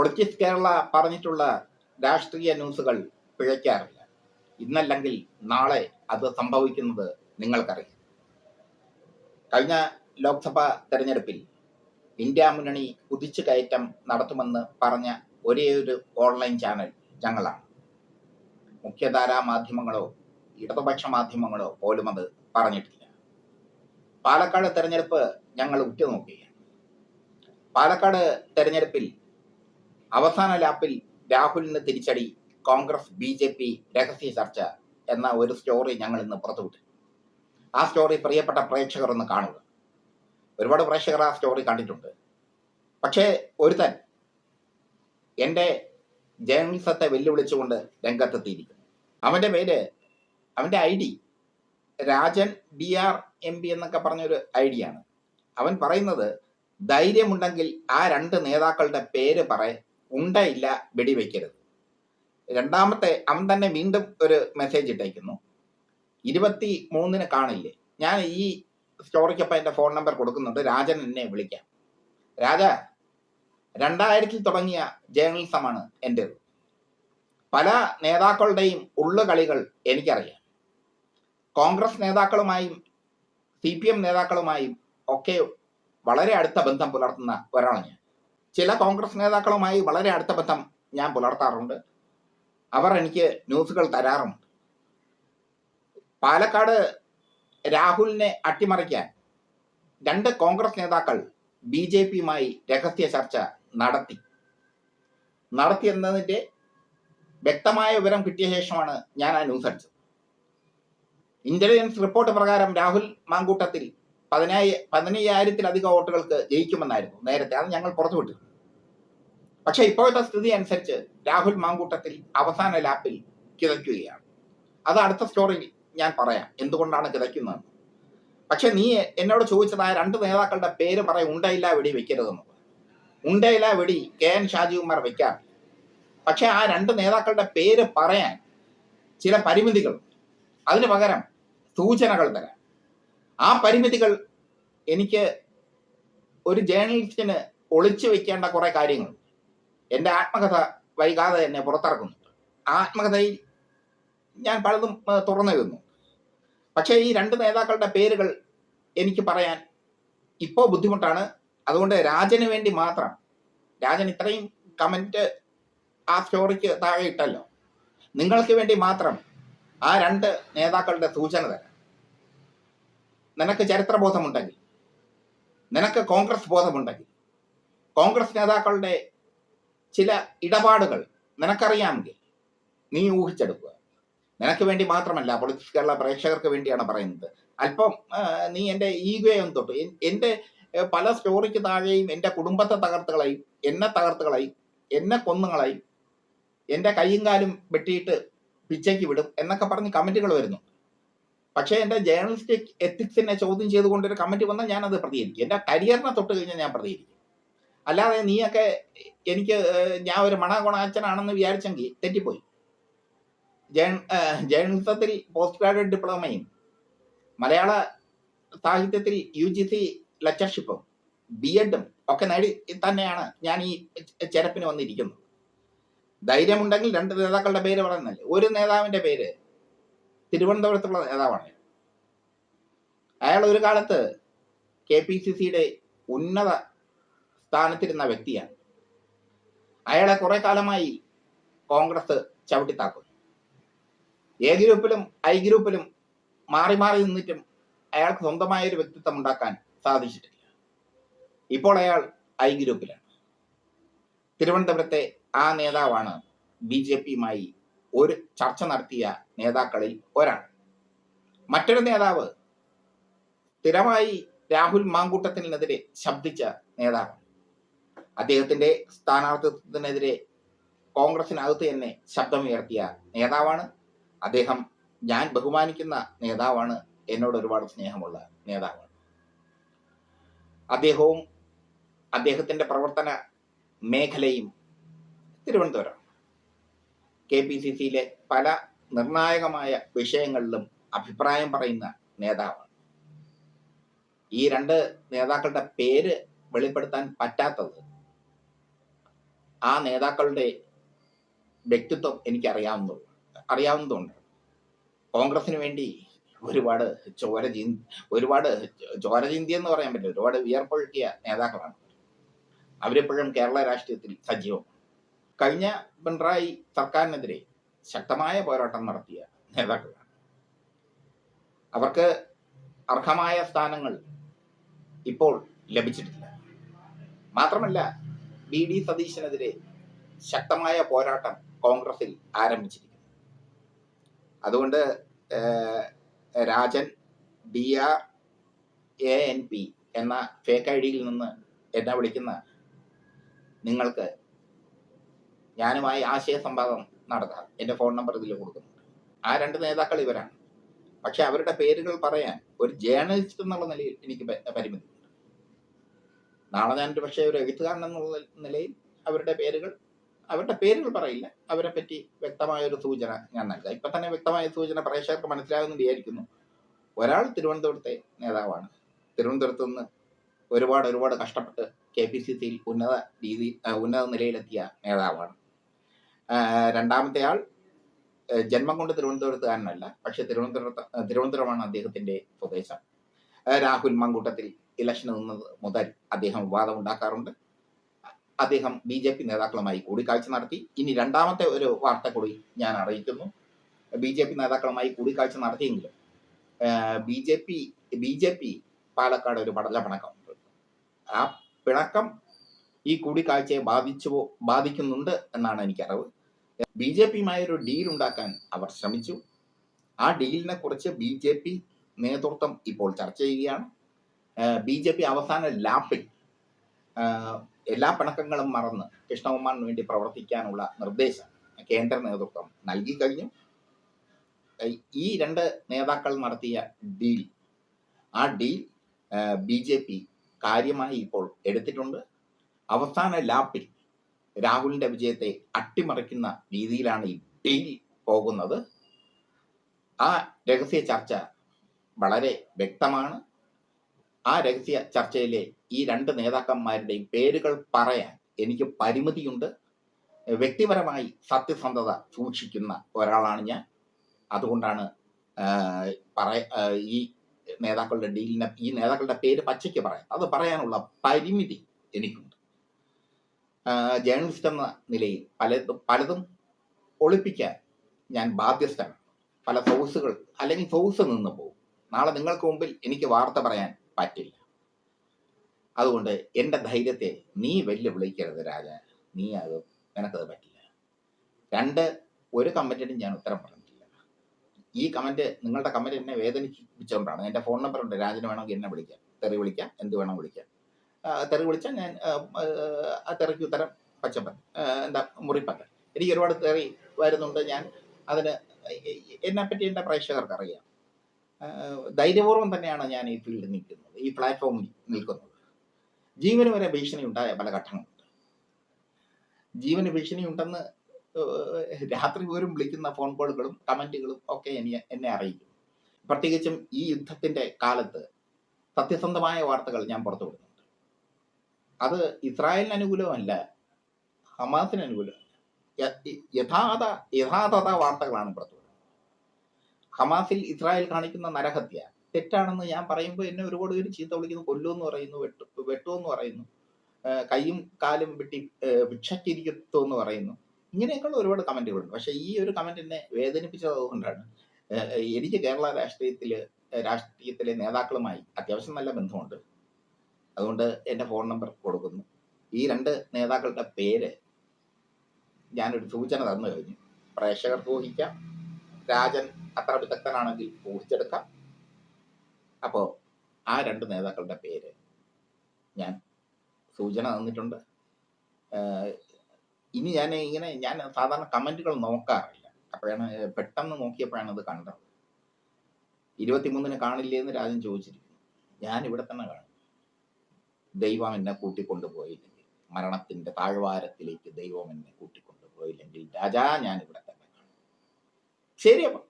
Politics Kerala പറഞ്ഞിട്ടുള്ള രാഷ്ട്രീയ ന്യൂസുകൾ പിഴയ്ക്കാറില്ല. ഇന്നല്ലെങ്കിൽ നാളെ അത് സംഭവിക്കുന്നത് നിങ്ങൾക്കറിയാം. കഴിഞ്ഞ ലോക്സഭാ തെരഞ്ഞെടുപ്പിൽ ഇന്ത്യ മുന്നണി കുതിച്ചു കയറ്റം നടത്തുമെന്ന് പറഞ്ഞ ഒരേ ഓൺലൈൻ ചാനൽ ഞങ്ങളാണ്. മുഖ്യധാരാ മാധ്യമങ്ങളോ ഇടതുപക്ഷ മാധ്യമങ്ങളോ പോലും അത് പറഞ്ഞിട്ടില്ല. പാലക്കാട് തെരഞ്ഞെടുപ്പ് ഞങ്ങൾ ഉറ്റുനോക്കുകയാണ്. പാലക്കാട് തെരഞ്ഞെടുപ്പിൽ അവസാന ലാപ്പിൽ രാഹുലിന് തിരിച്ചടി കോൺഗ്രസ് ബി ജെ പി രഹസ്യ ചർച്ച എന്ന ഒരു സ്റ്റോറി ഞങ്ങൾ ഇന്ന് പുറത്തുവിട്ടു. ആ സ്റ്റോറി പ്രിയപ്പെട്ട പ്രേക്ഷകർ ഒന്ന് കാണുക. ഒരുപാട് പ്രേക്ഷകർ ആ സ്റ്റോറി കണ്ടിട്ടുണ്ട്. പക്ഷേ ഒരുത്തൻ എന്റെ ജേർണലിസത്തെ വെല്ലുവിളിച്ചുകൊണ്ട് രംഗത്തെത്തിയിരിക്കുന്നു. അവന്റെ പേര് അവന്റെ I D Rajan D R M P എന്നൊക്കെ പറഞ്ഞൊരു ഐ ഡിയാണ്. അവൻ പറയുന്നത് ധൈര്യമുണ്ടെങ്കിൽ ആ രണ്ട് നേതാക്കളുടെ പേര് പറ ഉണ്ടയില്ല വെടിവെക്കരുത്. രണ്ടാമത്തെ അവൻ തന്നെ വീണ്ടും ഒരു മെസ്സേജ് ഇട്ടേക്കുന്നു. ഇരുപത്തി മൂന്നിന് കാണില്ലേ? ഞാൻ ഈ സ്റ്റോറിക്കൊപ്പം എന്റെ ഫോൺ നമ്പർ കൊടുക്കുന്നുണ്ട് രാജൻ എന്നെ വിളിക്കാം. രാജ രണ്ടായിരത്തിൽ തുടങ്ങിയ ജേർണലിസമാണ് എന്റേത് പല നേതാക്കളുടെയും ഉള്ളുകളികൾ എനിക്കറിയാം. കോൺഗ്രസ് നേതാക്കളുമായും സി പി എം നേതാക്കളുമായും ഒക്കെ വളരെ അടുത്ത ബന്ധം പുലർത്തുന്ന ഒരാളാണ് ഞാൻ. ചില കോൺഗ്രസ് നേതാക്കളുമായി വളരെ അടുത്ത ബന്ധം ഞാൻ പുലർത്താറുണ്ട്. അവർ എനിക്ക് ന്യൂസുകൾ തരാറുണ്ട് പാലക്കാട് രാഹുലിനെ അട്ടിമറിക്കാൻ രണ്ട് കോൺഗ്രസ് നേതാക്കൾ ബി ജെ പിയുമായി രഹസ്യ ചർച്ച നടത്തി. നടത്തിയെന്നതിന്റെ വ്യക്തമായ വിവരം കിട്ടിയ ശേഷമാണ് ഞാൻ ആ ന്യൂസ് അടിച്ചത്. ഇന്റലിജൻസ് റിപ്പോർട്ട് പ്രകാരം രാഹുൽ മാങ്കൂട്ടത്തിൽ പതിനായി പതിനയ്യായിരത്തിലധികം വോട്ടുകൾക്ക് ജയിക്കുമെന്നായിരുന്നു നേരത്തെ. അത് ഞങ്ങൾ പുറത്തുവിട്ടു പക്ഷെ ഇപ്പോഴത്തെ സ്ഥിതി അനുസരിച്ച് രാഹുൽ മാങ്കൂട്ടത്തിൽ അവസാന ലാപ്പിൽ കിതയ്ക്കുകയാണ്. അത് അടുത്ത സ്റ്റോറി ഞാൻ പറയാം. എന്തുകൊണ്ടാണ് കിതയ്ക്കുന്നത്? പക്ഷെ നീ എന്നോട് ചോദിച്ചതായ രണ്ട് നേതാക്കളുടെ പേര് പറയും ഉണ്ടയില്ല വെടി വെക്കരുതെന്ന്. ഉണ്ടയില്ല വെടി കെ എൻ ഷാജികുമാർ വെക്കാം പക്ഷെ ആ രണ്ട് നേതാക്കളുടെ പേര് പറയാൻ ചില പരിമിതികൾ അതിന് പകരം സൂചനകൾ തരാം. ആ പരിമിതികൾ എനിക്ക് ഒരു ജേർണലിസ്റ്റിന് ഒളിച്ചു വെക്കേണ്ട കുറെ കാര്യങ്ങൾ എന്റെ ആത്മകഥ വൈകാതെ തന്നെ പുറത്തിറക്കുന്നുണ്ട് ആത്മകഥയിൽ ഞാൻ പലതും തുറന്നെഴുതുന്നു പക്ഷേ ഈ രണ്ട് നേതാക്കളുടെ പേരുകൾ എനിക്ക് പറയാൻ ഇപ്പോൾ ബുദ്ധിമുട്ടാണ്. അതുകൊണ്ട് രാജന് വേണ്ടി മാത്രം രാജൻ ഇത്രയും കമന്റ് ആ സ്റ്റോറിക്ക് താഴെ ഇട്ടല്ലോ. നിങ്ങൾക്ക് വേണ്ടി മാത്രം ആ രണ്ട് നേതാക്കളുടെ സൂചന തരാം. നിനക്ക് ചരിത്രബോധമുണ്ടെങ്കിൽ നിനക്ക് കോൺഗ്രസ് ബോധമുണ്ടെങ്കിൽ കോൺഗ്രസ് നേതാക്കളുടെ ചില ഇടപാടുകൾ നിനക്കറിയാമെങ്കിൽ നീ ഊഹിച്ചെടുക്കുക. നിനക്ക് വേണ്ടി മാത്രമല്ല പൊളിറ്റിക്സ് കേരള പ്രേക്ഷകർക്ക് വേണ്ടിയാണ് പറയുന്നത്. അല്പം നീ എന്റെ ഈഗോയെ ഒന്ന് തൊട്ടു. എൻ- എന്റെ പല സ്റ്റോറിക്ക് താഴെയും എന്റെ കുടുംബത്തെ തകർത്തുകളയും എന്നെ തകർത്തുകളയും എന്നെ കൊന്നുകളെയും എന്റെ കൈയും കാലും വെട്ടിയിട്ട് പിച്ചയ്ക്ക് വിടും എന്നൊക്കെ പറഞ്ഞ് കമന്റുകൾ വരുന്നു. പക്ഷേ എന്റെ ജേർണലിസ്റ്റിക് എത്തിക്സിനെ ചോദ്യം ചെയ്തുകൊണ്ടൊരു കമ്മിറ്റി വന്നാൽ ഞാൻ അത് പ്രതികരിക്കും. എന്റെ കരിയറിനെ തൊട്ട് കഴിഞ്ഞാൽ ഞാൻ പ്രതികരിക്കും. അല്ലാതെ നീയൊക്കെ എനിക്ക് ഞാൻ ഒരു മണഗുണാച്ചനാണെന്ന് വിചാരിച്ചെങ്കിൽ തെറ്റിപ്പോയി. ജേർണലിസത്തിൽ പോസ്റ്റ് ഗ്രാജുവേറ്റ് ഡിപ്ലോമയും മലയാള സാഹിത്യത്തിൽ യു ജി സി ലെക്ചർഷിപ്പും ബി എഡും ഒക്കെ നേടി തന്നെയാണ് ഞാൻ ഈ ചെരപ്പിന് വന്നിരിക്കുന്നത്. ധൈര്യമുണ്ടെങ്കിൽ രണ്ട് നേതാക്കളുടെ പേര് പറയുന്നില്ല ഒരു നേതാവിന്റെ പേര് തിരുവനന്തപുരത്തുള്ള നേതാവാണ്. അയാൾ ഒരു കാലത്ത് കെ പി സി സിയുടെ ഉന്നത സ്ഥാനത്തിരുന്ന വ്യക്തിയാണ്. അയാളെ കുറെ കാലമായി കോൺഗ്രസ് ചവിട്ടിത്താക്കുന്നു എ ഗ്രൂപ്പിലും ഐ ഗ്രൂപ്പിലും മാറി മാറി നിന്നിട്ടും അയാൾക്ക് സ്വന്തമായ ഒരു വ്യക്തിത്വം ഉണ്ടാക്കാൻ സാധിച്ചിട്ടില്ല. ഇപ്പോൾ അയാൾ ഐ ഗ്രൂപ്പിലാണ്. തിരുവനന്തപുരത്തെ ആ നേതാവാണ് ബി ജെ പിയുമായി ഒരു ചർച്ച നടത്തിയ നേതാക്കളിൽ ഒരാൾ. മറ്റൊരു നേതാവ് സ്ഥിരമായി രാഹുൽ മാങ്കൂട്ടത്തിനെതിരെ ശബ്ദിച്ച നേതാവ്. അദ്ദേഹത്തിന്റെ സ്ഥാനാർത്ഥിത്വത്തിനെതിരെ കോൺഗ്രസിനകത്ത് തന്നെ ശബ്ദമുയർത്തിയ നേതാവാണ്. അദ്ദേഹം ഞാൻ ബഹുമാനിക്കുന്ന നേതാവാണ്. എന്നോട് ഒരുപാട് സ്നേഹമുള്ള നേതാവാണ്. അദ്ദേഹവും അദ്ദേഹത്തിന്റെ പ്രവർത്തന മേഖലയും തിരുവനന്തപുരം കെ പി സി സിയിലെ പല നിർണായകമായ വിഷയങ്ങളിലും അഭിപ്രായം പറയുന്ന നേതാവാണ്. ഈ രണ്ട് നേതാക്കളുടെ പേര് വെളിപ്പെടുത്താൻ പറ്റാത്തത് ആ നേതാക്കളുടെ വ്യക്തിത്വം എനിക്ക് അറിയാവുന്നതുള്ളൂ അറിയാവുന്നതുകൊണ്ട് കോൺഗ്രസിന് വേണ്ടി ഒരുപാട് ചോര ചീ ഒരുപാട് ചോര ചിന്തി എന്ന് പറയാൻ പറ്റില്ല ഒരുപാട് വിയർപ്പൊഴുക്കിയ നേതാക്കളാണ്. അവരെപ്പോഴും കേരള രാഷ്ട്രീയത്തിൽ സജീവം കഴിഞ്ഞ പിണറായി സർക്കാരിനെതിരെ ശക്തമായ പോരാട്ടം നടത്തിയ നേതാക്കളാണ്. അവർക്ക് അർഹമായ സ്ഥാനങ്ങൾ ഇപ്പോൾ ലഭിച്ചിട്ടില്ല. മാത്രമല്ല ബി ഡി സതീശനെതിരെ ശക്തമായ പോരാട്ടം കോൺഗ്രസിൽ ആരംഭിച്ചിരിക്കുന്നു. അതുകൊണ്ട് Rajan D R A N P എന്ന ഫേക്ക് ഐ ഡിയിൽ നിന്ന് എന്നെ വിളിക്കുന്ന നിങ്ങൾക്ക് ഞാനുമായി ആശയ സംവാദം നടത്താം എന്റെ ഫോൺ നമ്പർ ഇതിൽ കൊടുക്കുന്നുണ്ട്. ആ രണ്ട് നേതാക്കൾ ഇവരാണ്. പക്ഷെ അവരുടെ പേരുകൾ പറയാൻ ഒരു ജേർണലിസ്റ്റ് എന്നുള്ള നിലയിൽ എനിക്ക് പരിമിതി നാളെ ഞാനൊരു പക്ഷേ ഒരു എഴുത്തുകാരൻ എന്നുള്ള നിലയിൽ അവരുടെ പേരുകൾ അവരുടെ പേരുകൾ പറയില്ല. അവരെ പറ്റി വ്യക്തമായ ഒരു സൂചന ഞാൻ നൽകാം. ഇപ്പൊ തന്നെ വ്യക്തമായ സൂചന പ്രേക്ഷകർക്ക് മനസ്സിലാകുമെന്ന് വിചാരിക്കുന്നു. ഒരാൾ തിരുവനന്തപുരത്തെ നേതാവാണ്. തിരുവനന്തപുരത്ത് നിന്ന് ഒരുപാട് ഒരുപാട് കഷ്ടപ്പെട്ട് കെ പി സി സിയിൽ ഉന്നത രീതി ഉന്നത നിലയിലെത്തിയ നേതാവാണ്. രണ്ടാമത്തെ ആൾ ജന്മം കൊണ്ട് തിരുവനന്തപുരത്തുകാരനല്ല പക്ഷെ തിരുവനന്തപുരത്ത് തിരുവനന്തപുരമാണ് അദ്ദേഹത്തിന്റെ സ്വദേശം. രാഹുൽ മങ്കൂട്ടത്തിൽ ഇലക്ഷന് നിന്നത് മുതൽ അദ്ദേഹം വിവാദം ഉണ്ടാക്കാറുണ്ട്. അദ്ദേഹം ബി ജെ പി നേതാക്കളുമായി കൂടിക്കാഴ്ച നടത്തി. ഇനി രണ്ടാമത്തെ ഒരു വാർത്ത കൂടി ഞാൻ അറിയിക്കുന്നു. ബി ജെ പി നേതാക്കളുമായി കൂടിക്കാഴ്ച നടത്തിയെങ്കിലും B J P B J P Palakkad ഒരു പടല പിണക്കം ആ പിണക്കം ഈ കൂടിക്കാഴ്ചയെ ബാധിച്ചുവോ ബാധിക്കുന്നുണ്ട് എന്നാണ് എനിക്കറിവ്. ബി ജെ പിയുമായി ഒരു ഡീൽ ഉണ്ടാക്കാൻ അവർ ശ്രമിച്ചു. ആ ഡീലിനെ കുറിച്ച് ബി ജെ പി നേതൃത്വം ഇപ്പോൾ ചർച്ച ചെയ്യുകയാണ്. ബി ജെ പി അവസാന ലാപ്പിൽ എല്ലാ പിണക്കങ്ങളും മറന്ന് കൃഷ്ണകുമാറിന് വേണ്ടി പ്രവർത്തിക്കാനുള്ള നിർദ്ദേശം കേന്ദ്ര നേതൃത്വം നൽകി കഴിഞ്ഞു. ഈ രണ്ട് നേതാക്കൾ നടത്തിയ ഡീൽ ആ ഡീൽ ബി ജെ പി കാര്യമായി ഇപ്പോൾ എടുത്തിട്ടുണ്ട്. അവസാന ലാപ്പിൽ രാഹുലിന്റെ വിജയത്തെ അട്ടിമറിക്കുന്ന രീതിയിലാണ് ഈ ഡീൽ പോകുന്നത്. ആ രഹസ്യ ചർച്ച വളരെ വ്യക്തമാണ്. ആ രഹസ്യ ചർച്ചയിലെ ഈ രണ്ട് നേതാക്കന്മാരുടെയും പേരുകൾ പറയാൻ എനിക്ക് പരിമിതിയുണ്ട്. വ്യക്തിപരമായി സത്യസന്ധത സൂക്ഷിക്കുന്ന ഒരാളാണ് ഞാൻ. അതുകൊണ്ടാണ് പറയ ഈ നേതാക്കളുടെ ഡീലിനെ ഈ നേതാക്കളുടെ പേര് പച്ചയ്ക്ക് പറയാം അത് പറയാനുള്ള പരിമിതി എനിക്കുണ്ട്. ജേർണലിസ്റ്റ് എന്ന നിലയിൽ പല പലതും ഒളിപ്പിക്കാൻ ഞാൻ ബാധ്യസ്ഥനാണ്. പല സോഴ്സുകൾ അല്ലെങ്കിൽ സോഴ്സ് നിന്ന് പോകും. നാളെ നിങ്ങൾക്ക് മുമ്പിൽ എനിക്ക് വാർത്ത പറയാൻ പറ്റില്ല. അതുകൊണ്ട് എന്റെ ധൈര്യത്തെ നീ വെല്ലുവിളിക്കരുത് രാജ. നീ അത് നിനക്കത് പറ്റില്ല. രണ്ട് ഒരു കമന്റിനും ഞാൻ ഉത്തരം പറഞ്ഞിട്ടില്ല. ഈ കമന്റ് നിങ്ങളുടെ കമന്റ് എന്നെ വേദനിപ്പിച്ചുകൊണ്ടാണ് എന്റെ ഫോൺ നമ്പർ ഉണ്ട്. രാജന് വേണമെങ്കിൽ എന്നെ വിളിക്കാം. തെറി വിളിക്കാം. എന്ത് വേണം വിളിക്കാം. തെറി വിളിച്ചാൽ ഞാൻ ആ, തെറിക്ക് ഉത്തരം പച്ചപ്പൻ എന്താ മുറിപ്പൻ എനിക്ക് ഒരുപാട് തെറി വരുന്നുണ്ട് ഞാൻ അതിന് എന്നെ പറ്റി എന്റെ പ്രേക്ഷകർക്ക് അറിയാം. ധൈര്യപൂർവം തന്നെയാണ് ഞാൻ ഈ ഫീൽഡിൽ നിൽക്കുന്നത് ഈ പ്ലാറ്റ്ഫോമിൽ നിൽക്കുന്നത്. ജീവന് വരെ ഭീഷണി ഉണ്ടായ പല ഘട്ടങ്ങളുണ്ട്. ജീവന് ഭീഷണി ഉണ്ടെന്ന് രാത്രി പോലും വിളിക്കുന്ന ഫോൺ കോളുകളും കമന്റുകളും ഒക്കെ എന്നെ എന്നെ അറിയിക്കും. പ്രത്യേകിച്ചും ഈ യുദ്ധത്തിന്റെ കാലത്ത് സത്യസന്ധമായ വാർത്തകൾ ഞാൻ പുറത്തു വിടുന്നുണ്ട് അത് ഇസ്രായേലിന് അനുകൂലമല്ല ഹമാസിന് അനുകൂലമല്ല. യഥാർത്ഥ യഥാർത്ഥ വാർത്തകളാണ് പുറത്തു ഹമാസിൽ ഇസ്രായേൽ കാണിക്കുന്ന നരഹത്യ തെറ്റാണെന്ന് ഞാൻ പറയുമ്പോൾ എന്നെ ഒരുപാട് പേര് ചീത്ത വിളിക്കുന്നു കൊല്ലുമെന്ന് പറയുന്നു വെട്ടു വെട്ടുമെന്ന് പറയുന്നു കൈയും കാലും വെട്ടി ഭിക്ഷക്കിരിക്കത്തു എന്ന് പറയുന്നു. ഇങ്ങനെയൊക്കെയുള്ള ഒരുപാട് കമന്റുകളുണ്ട് പക്ഷേ ഈ ഒരു കമന്റ് എന്നെ വേദനിപ്പിച്ചത് അതുകൊണ്ടാണ്. എനിക്ക് കേരള രാഷ്ട്രീയത്തിൽ രാഷ്ട്രീയത്തിലെ നേതാക്കളുമായി അത്യാവശ്യം നല്ല ബന്ധമുണ്ട്. അതുകൊണ്ട് എന്റെ ഫോൺ നമ്പർ കൊടുക്കുന്നു. ഈ രണ്ട് നേതാക്കളുടെ പേര് ഞാനൊരു സൂചന തന്നു കഴിഞ്ഞു. പ്രേക്ഷകർ ഊഹിക്കാം. രാജൻ അത്ര വിദഗ്ധനാണെങ്കിൽ ഊഹിച്ചെടുക്കാം. അപ്പോൾ ആ രണ്ട് നേതാക്കളുടെ പേര് ഞാൻ സൂചന തന്നിട്ടുണ്ട്. ഇനി ഞാൻ ഇങ്ങനെ ഞാൻ സാധാരണ കമന്റുകൾ നോക്കാറില്ല. അപ്പോഴാണ് പെട്ടെന്ന് നോക്കിയപ്പോഴാണ് അത് കണ്ടത്. ഇരുപത്തിമൂന്നിന് കാണില്ലേ എന്ന് രാജൻ ചോദിച്ചിരിക്കുന്നു. ഞാൻ ഇവിടെ തന്നെ കാണും. ദൈവം എന്നെ കൂട്ടിക്കൊണ്ടുപോയില്ലെങ്കിൽ മരണത്തിന്റെ താഴ്വാരത്തിലേക്ക് ദൈവം എന്നെ കൂട്ടിക്കൊണ്ടുപോയില്ലെങ്കിൽ രാജാ ഞാൻ ഇവിടെ തന്നെ കാണും. ശരി